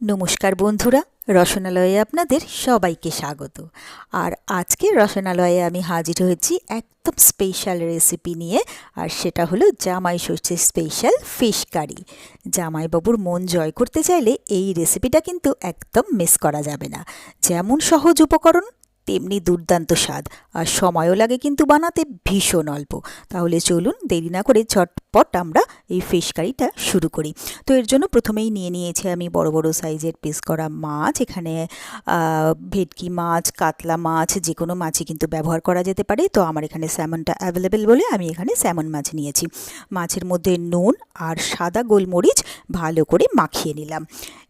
নমস্কার বন্ধুরা, রসনালয়ে আপনাদের সবাইকে স্বাগত। আর আজকে রসনালয়ে আমি হাজির হয়েছি একদম স্পেশাল রেসিপি নিয়ে, আর সেটা হলো জামাই ষষ্ঠীর স্পেশাল ফিশ কারি জামাইবাবুর মন জয় করতে চাইলে এই রেসিপিটা কিন্তু একদম মিস করা যাবে না। যেমন সহজ উপকরণ তেমনি দুর্দান্ত স্বাদ। আর সময়ও লাগে কিন্তু বানাতে ভীষণ অল্প। তাহলে চলুন দেরি না করে ঝটপট আমরা এই ফিশ কারিটা শুরু করি। তো এর জন্য প্রথমেই নিয়ে নিয়েছি আমি বড় বড় সাইজের পিস করা মাছ। এখানে ভেটকি মাছ, কাতলা মাছ যে কোনো মাছই কিন্তু ব্যবহার করা যেতে পারে। তো আমার এখানে স্যামনটা অ্যাভেলেবেল বলে আমি এখানে স্যামন মাছ নিয়েছি। মাছের মধ্যে নুন আর সাদা গোলমরিচ ভালো করে মাখিয়ে নিলাম।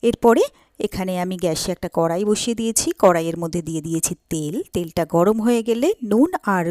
এরপরে এখানে আমি গ্যাসে একটা কড়াই বসিয়ে দিয়েছি। কড়াইয়ের মধ্যে দিয়ে দিয়েছি তেল। তেলটা গরম হয়ে গেলে নুন আর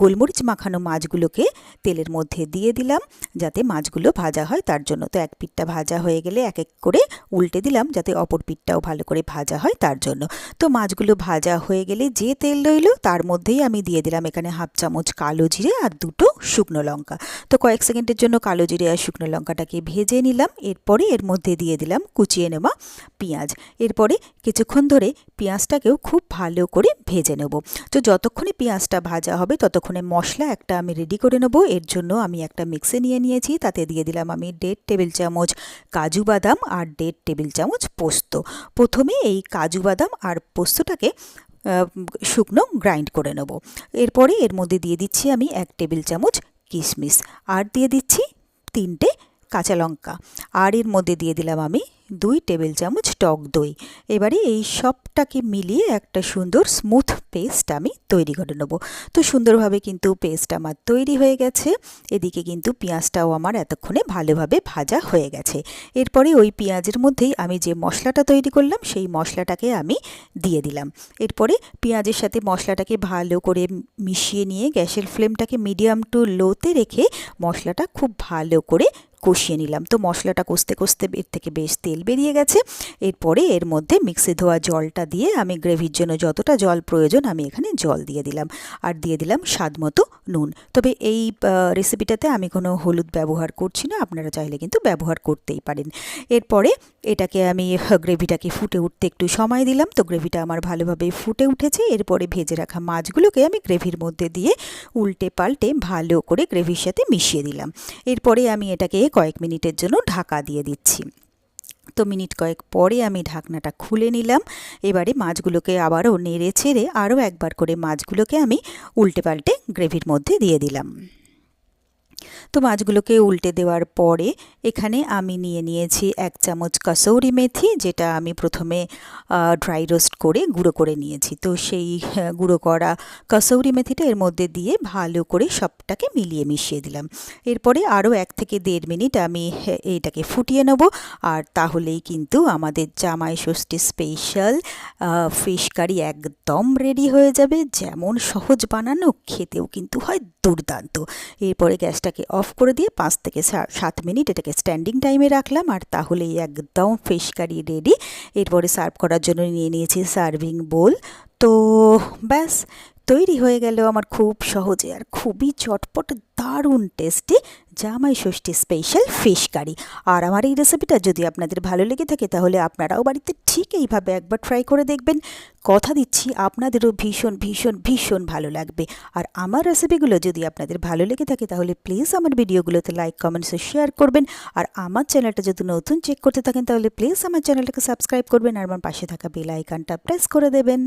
গোলমরিচ মাখানো মাছগুলোকে তেলের মধ্যে দিয়ে দিলাম যাতে মাছগুলো ভাজা হয়। তার জন্য তো এক পিঠটা ভাজা হয়ে গেলে এক এক করে উল্টে দিলাম যাতে অপর পিঠটাও ভালো করে ভাজা হয় তার জন্য। তো মাছগুলো ভাজা হয়ে গেলে যে তেল রইল তার মধ্যেই আমি দিয়ে দিলাম এখানে হাফ চামচ কালো জিরে আর দুটো শুকনো লঙ্কা। তো কয়েক সেকেন্ডের জন্য কালো জিরে আর শুকনো লঙ্কাটাকে ভেজে নিলাম। এরপরে এর মধ্যে দিয়ে দিলাম কুচিয়ে নেওয়া পেঁয়াজ। এরপরে কিছুক্ষণ ধরে পেঁয়াজটাকেও খুব ভালো করে ভেজে নেব। তো যতক্ষণে পেঁয়াজটা ভাজা হবে, ততক্ষণে মশলা একটা আমি রেডি করে নেব। এর জন্য আমি একটা মিক্সে নিয়ে নিয়েছি। তাতে দিয়ে দিলাম আমি দেড় টেবিল চামচ কাজু বাদাম আর দেড় টেবিল চামচ পোস্ত। প্রথমে এই কাজু বাদাম আর পোস্তটাকে শুকনো গ্রাইন্ড করে নেব। এরপরে এর মধ্যে দিয়ে দিচ্ছি আমি এক টেবিল চামচ কিশমিশ। আর দিয়ে দিচ্ছি তিনটে কাঁচা লঙ্কা। আর এর মধ্যে দিয়ে দিলাম আমি দুই টেবিল চামচ টক দই। এবারে এই সবটাকে মিলিয়ে একটা সুন্দর স্মুথ পেস্ট আমি তৈরি করে নেব। তো সুন্দরভাবে কিন্তু পেস্ট আমার তৈরি হয়ে গেছে। এদিকে কিন্তু পেঁয়াজটাও আমার এতক্ষণে ভালোভাবে ভাজা হয়ে গেছে। এরপরে ওই পেঁয়াজের মধ্যেই আমি যে মশলাটা তৈরি করলাম, সেই মশলাটাকে আমি দিয়ে দিলাম। এরপরে পেঁয়াজের সাথে মশলাটাকে ভালো করে মিশিয়ে নিয়ে গ্যাসের ফ্লেমটাকে মিডিয়াম টু লোতে রেখে মশলাটা খুব ভালো করে কষিয়ে নিলাম। তো মশলাটা কষতে কষতে এর থেকে বেশ তেল বেরিয়ে গেছে। এরপরে এর মধ্যে মিক্সি ধোয়া জলটা দিয়ে আমি গ্রেভির জন্য যতটা জল প্রয়োজন আমি এখানে জল দিয়ে দিলাম। আর দিয়ে দিলাম স্বাদ মতো নুন। তবে এই রেসিপিটাতে আমি কোনো হলুদ ব্যবহার করছি না। আপনারা চাইলে কিন্তু ব্যবহার করতেই পারেন। এরপরে এটাকে আমি গ্রেভিটাকে ফুটে উঠতে একটু সময় দিলাম। তো গ্রেভিটা আমার ভালোভাবে ফুটে উঠেছে। এরপরে ভেজে রাখা মাছগুলোকে আমি গ্রেভির মধ্যে দিয়ে উল্টে পাল্টে ভালো করে গ্রেভির সাথে মিশিয়ে দিলাম। এরপরে আমি এটাকে কয়েক মিনিটের জন্য ঢাকা দিয়ে দিচ্ছি। তো মিনিট কয়েক পরে আমি ঢাকনাটা খুলে নিলাম। এবারে মাছগুলোকে আবারও নেড়ে ছেড়ে আরও একবার করে মাছগুলোকে আমি উল্টে পাল্টে গ্রেভির মধ্যে দিয়ে দিলাম। তো মাছগুলোকে উল্টে দেওয়ার পরে এখানে আমি নিয়ে নিয়েছি এক চামচ কসৌরি মেথি যেটা আমি প্রথমে ড্রাই রোস্ট করে গুঁড়ো করে নিয়েছি। তো সেই গুঁড়ো করা কসৌরি মেথিটা এর মধ্যে দিয়ে ভালো করে সবটাকে মিলিয়ে মিশিয়ে দিলাম। এরপরে আরও এক থেকে দেড় মিনিট আমি আহ, এইটাকে ফুটিয়ে নেব। আর তাহলেই কিন্তু আমাদের জামাই ষষ্ঠী স্পেশাল ফিশ কারি একদম রেডি হয়ে যাবে। যেমন সহজ বানানো খেতেও কিন্তু হয় দুর্দান্ত। এরপরে গ্যাসটাকে অফ করে দিয়ে পাঁচ থেকে সাত মিনিট এটাকে স্ট্যান্ডিং টাইমে রাখলাম, আর তাহলেই একদম ফিশ কারি রেডি এরপরে সার্ভ করার জন্য নিয়ে নিয়েছি সার্ভিং বোল তো ব্যাস, তৈরি হয়ে গেল আমার খুব সহজে আর খুবই চটপট, দারুণ টেস্টি জামাই ষষ্ঠী স্পেশাল ফিশ কারি আর আমার এই রেসিপিটা যদি আপনাদের ভালো লেগে থাকে, তাহলে আপনারাও বাড়িতে ঠিক এইভাবে একবার ট্রাই করে দেখবেন। কথা দিচ্ছি, আপনাদেরও ভীষণ ভীষণ ভীষণ ভালো লাগবে। আর আমার রেসিপিগুলো যদি আপনাদের ভালো লেগে থাকে, তাহলে প্লিজ আমার ভিডিওগুলোতে লাইক কমেন্টস শেয়ার করবেন। আর আমার চ্যানেলটা যদি নতুন চেক করতে থাকেন, তাহলে প্লিজ আমার চ্যানেলটাকে সাবস্ক্রাইব করবেন। আর আমার পাশে থাকা বেল আইকনটা প্রেস করে দেবেন।